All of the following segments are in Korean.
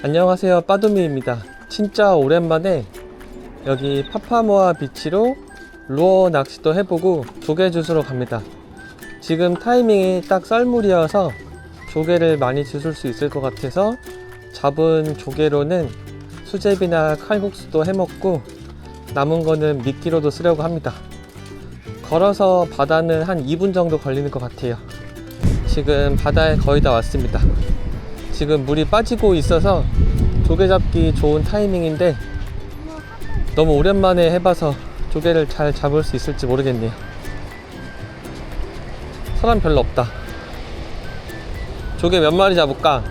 안녕하세요. 빠두미입니다. 진짜 오랜만에 여기 파파모아 비치로 루어 낚시도 해보고 조개 주스러 갑니다. 지금 타이밍이 딱 썰물이어서 조개를 많이 주술 수 있을 것 같아서 잡은 조개로는 수제비나 칼국수도 해먹고 남은 거는 미끼로도 쓰려고 합니다. 걸어서 바다는 한 2분 정도 걸리는 것 같아요. 지금 바다에 거의 다 왔습니다 지금 물이 빠지고 있어서 조개 잡기 좋은 타이밍인데 너무 오랜만에 해봐서 조개를 잘 잡을 수 있을지 모르겠네요. 사람 별로 없다. 조개 몇 마리 잡을까?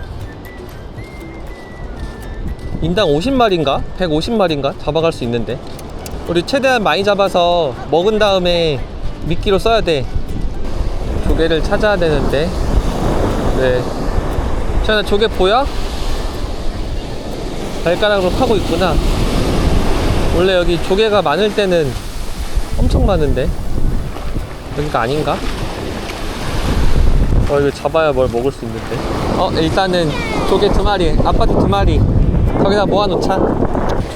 인당 50마리인가? 150마리인가? 잡아갈 수 있는데. 우리 최대한 많이 잡아서 먹은 다음에 미끼로 써야 돼. 조개를 찾아야 되는데. 네. 자, 조개 보여? 발가락으로 파고 있구나. 원래 여기 조개가 많을 때는 엄청 많은데. 여기가 아닌가? 어, 이거 잡아야 뭘 먹을 수 있는데. 어, 일단은 조개 두 마리, 아파트 두 마리. 거기다 모아놓자.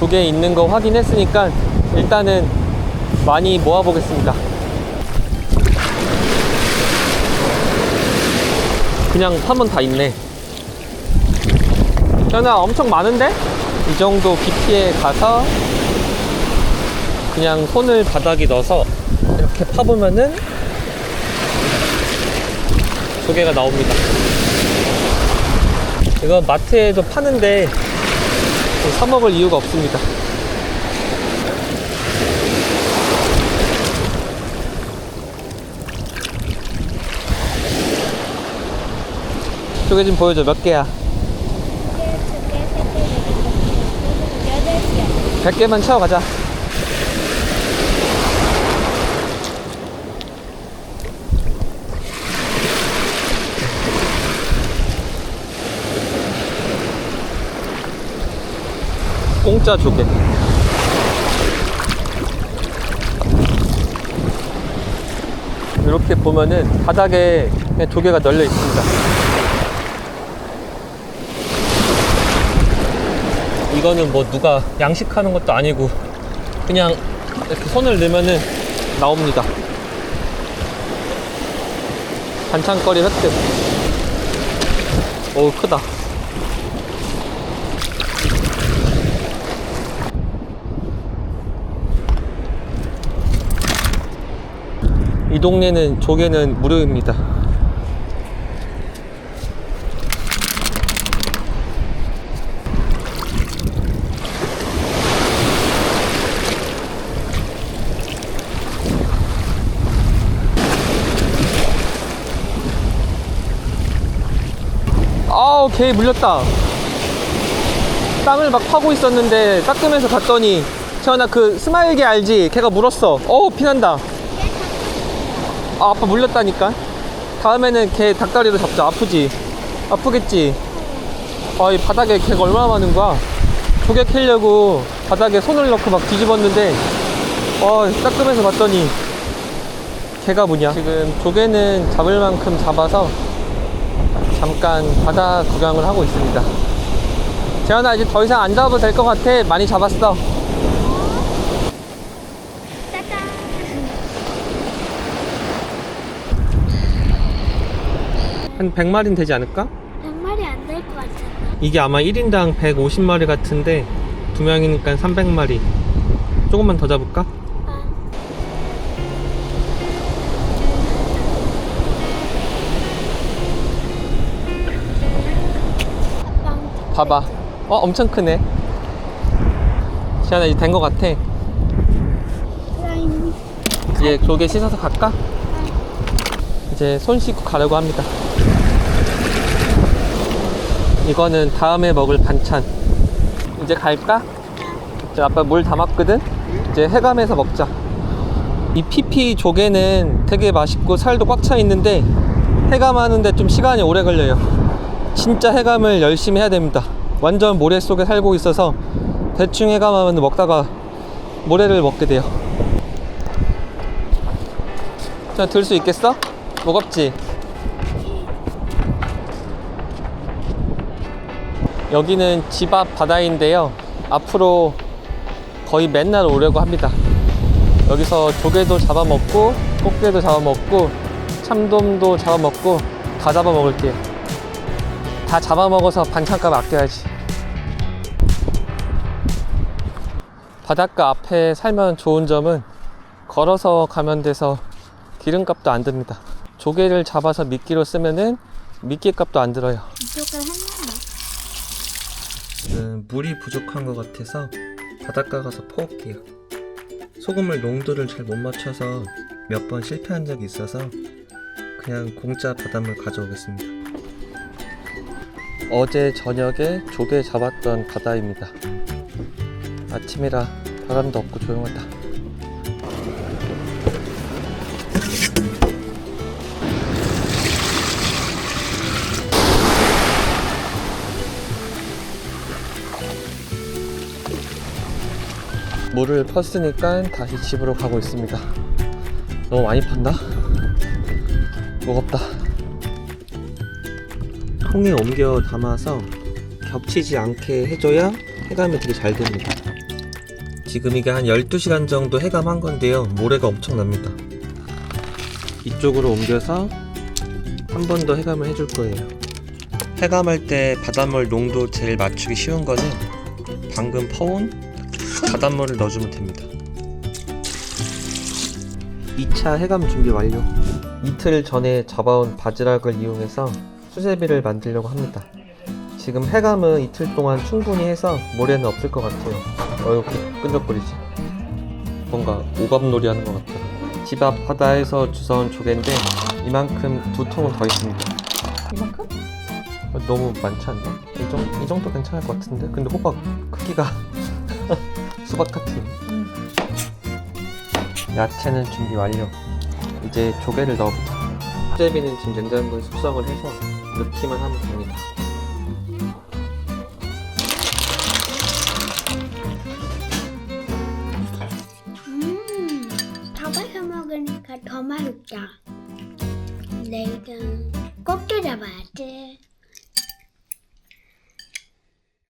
조개 있는 거 확인했으니까 일단은 많이 모아보겠습니다. 그냥 파면 다 있네. 현아 엄청 많은데? 이 정도 깊이에 가서 그냥 손을 바닥에 넣어서 이렇게 파보면은 조개가 나옵니다. 이거 마트에도 파는데 사먹을 이유가 없습니다. 조개 좀 보여줘 몇 개야? 100개만 채워가자. 공짜 조개. 이렇게 보면은 바닥에 조개가 널려 있습니다. 이거는 뭐 누가 양식하는 것도 아니고 그냥 이렇게 손을 넣으면은 나옵니다. 반찬거리 획득. 오 크다. 이 동네는 조개는 무료입니다. 아우 개 물렸다. 땅을 막 파고 있었는데 닦으면서 갔더니 태연아 그 스마일 개 알지? 걔가 물었어. 어우 피난다. 아 아빠 물렸다니까. 다음에는 걔 닭다리로 잡자. 아프지? 아프겠지? 아이 바닥에 개가 얼마나 많은 거야? 조개 캐려고 바닥에 손을 넣고 막 뒤집었는데 어 닦으면서 봤더니 개가 뭐냐? 지금 조개는 잡을 만큼 잡아서 잠깐 바다 구경을 하고 있습니다. 재현아 이제 더 이상 안 잡아도 될 것 같아. 많이 잡았어. 한 100마리는 되지 않을까? 100마리 안 될 것 같잖아. 이게 아마 1인당 150마리 같은데 두 명이니까 300마리. 조금만 더 잡을까? 봐봐. 어, 엄청 크네. 재현아 이제 된것 같아. 이제 조개 씻어서 갈까? 이제 손 씻고 가려고 합니다. 이거는 다음에 먹을 반찬. 이제 갈까? 이제 아빠 물 담았거든? 이제 해감해서 먹자. 이 피피 조개는 되게 맛있고 살도 꽉 차 있는데 해감하는데 좀 시간이 오래 걸려요. 진짜 해감을 열심히 해야 됩니다. 완전 모래 속에 살고 있어서 대충 해감하면 먹다가 모래를 먹게 돼요. 자, 들 수 있겠어? 무겁지? 여기는 집 앞 바다인데요. 앞으로 거의 맨날 오려고 합니다. 여기서 조개도 잡아먹고, 꽃게도 잡아먹고, 참돔도 잡아먹고, 다 잡아먹을게요. 다 잡아먹어서 반찬값 아껴야지. 바닷가 앞에 살면 좋은 점은 걸어서 가면 돼서 기름값도 안 듭니다. 조개를 잡아서 미끼로 쓰면은 미끼 값도 안 들어요. 음, 물이 부족한 것 같아서 바닷가 가서 퍼올게요. 소금물 농도를 잘 못 맞춰서 몇 번 실패한 적이 있어서 그냥 공짜 바닷물 가져오겠습니다. 어제 저녁에 조개 잡았던 바다입니다. 아침이라 바람도 없고 조용하다. 물을 펐으니까 다시 집으로 가고 있습니다. 너무 많이 팠나? 무겁다. 통에 옮겨 담아서 겹치지 않게 해줘야 해감이 되게 잘 됩니다. 지금 이게 한 12시간 정도 해감한 건데요. 모래가 엄청납니다. 이쪽으로 옮겨서 한 번 더 해감을 해줄 거예요. 해감할 때 바닷물 농도 제일 맞추기 쉬운 거는 방금 퍼온 바닷물을 넣어주면 됩니다. 2차 해감 준비 완료. 이틀 전에 잡아온 바지락을 이용해서 수제비를 만들려고 합니다. 지금 해감은 이틀 동안 충분히 해서 모래는 없을 것 같아요. 어, 이렇게 끈적거리지. 뭔가 오감놀이 하는 것 같아요. 집 앞 바다에서 주워온 조개인데 이만큼 두 통은 더 있습니다. 이만큼? 어, 너무 많지 않나? 이, 정, 이 정도 괜찮을 것 같은데? 근데 호박 크기가 수박 같아. 응. 야채는 준비 완료. 이제 조개를 넣어보자. 수제비는 지금 냉장고에 숙성을 해서 넣기만 하면 됩니다. 음, 잡아서 먹으니까 더 맛있다. 내일은 꽃게 잡아야지.